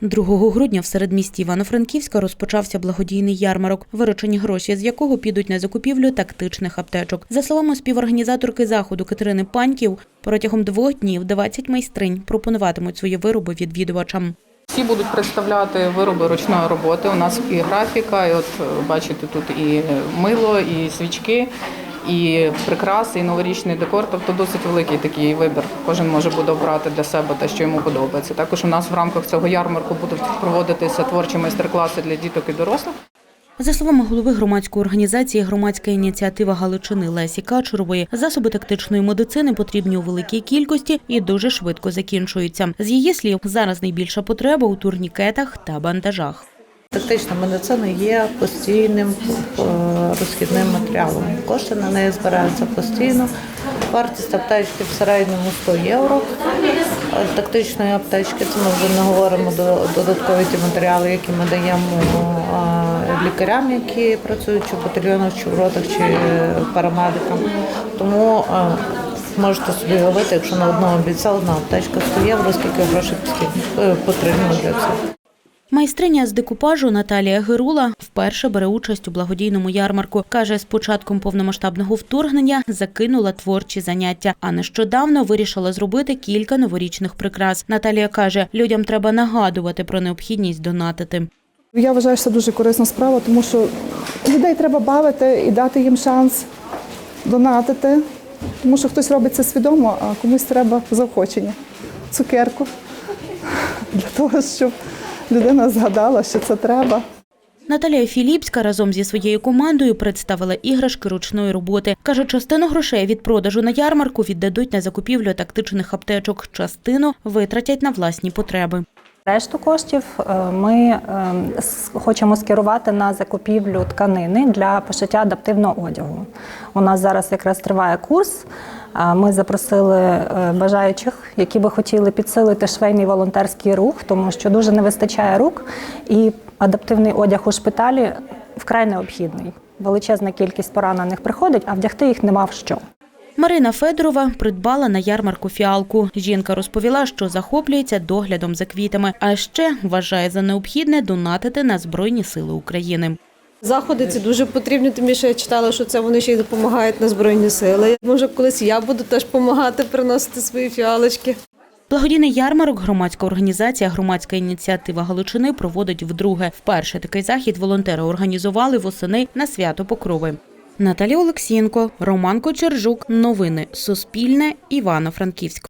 2 грудня в середмісті Івано-Франківська розпочався благодійний ярмарок, виручені гроші з якого підуть на закупівлю тактичних аптечок. За словами співорганізаторки заходу Катерини Паньків, протягом двох днів 20 майстринь пропонуватимуть свої вироби відвідувачам. Всі будуть представляти вироби ручної роботи. У нас і графіка, і от е, бачите, тут і мило, і свічки, і прикраси, і новорічний декор. Тобто досить великий такий вибір. Кожен може буде обрати для себе те, що йому подобається. Також у нас в рамках цього ярмарку будуть проводитися творчі майстер-класи для діток і дорослих. За словами голови громадської організації Громадська ініціатива Галичини Лесі Качурової, засоби тактичної медицини потрібні у великій кількості і дуже швидко закінчуються. З її слів, зараз найбільша потреба у турнікетах та бандажах. Тактична медицина є постійним е, розхідним матеріалом. Кошти на неї збираються постійно. Вартість аптечки в середньому 100 євро. Е, Тактичної аптечки це ми вже не говоримо до додаткові ті матеріали, які ми даємо е, лікарям, які працюють чи в батальйонах, чи в ротах, чи парамедикам. Тому можете собі уявити, якщо на одного бійця одна аптечка 100 євро, скільки грошей потрібно для цього. Майстриня з декупажу Наталія Гирула вперше бере участь у благодійному ярмарку. Каже, з початком повномасштабного вторгнення закинула творчі заняття, а нещодавно вирішила зробити кілька новорічних прикрас. Наталія каже, людям треба нагадувати про необхідність донатити. Я вважаю, що це дуже корисна справа, тому що людей треба бавити і дати їм шанс донатити, тому що хтось робить це свідомо, а комусь треба заохочення, цукерку для того, щоб людина згадала, що це треба. Наталія Філіпська разом зі своєю командою представила іграшки ручної роботи. Каже, частину грошей від продажу на ярмарку віддадуть на закупівлю тактичних аптечок, частину витратять на власні потреби. Решту коштів е, ми е, хочемо скерувати на закупівлю тканини для пошиття адаптивного одягу. У нас зараз якраз триває курс. Ми запросили е, бажаючих, які би хотіли підсилити швейний волонтерський рух, тому що дуже не вистачає рук, і адаптивний одяг у шпиталі вкрай необхідний. Величезна кількість поранених приходить, а вдягти їх нема в що. Марина Федорова придбала на ярмарку фіалку. Жінка розповіла, що захоплюється доглядом за квітами, а ще вважає за необхідне донатити на Збройні Сили України. Заходи ці дуже потрібні, тим більше я читала, що це вони ще й допомагають на Збройні Сили. Може, колись я буду теж допомагати приносити свої фіалочки. Благодійний ярмарок громадська організація Громадська ініціатива Галичини проводить вдруге. Вперше такий захід волонтери організували восени на свято Покрови. Наталія Олексієнко, Роман Кочержук. Новини Суспільне. Івано-Франківськ.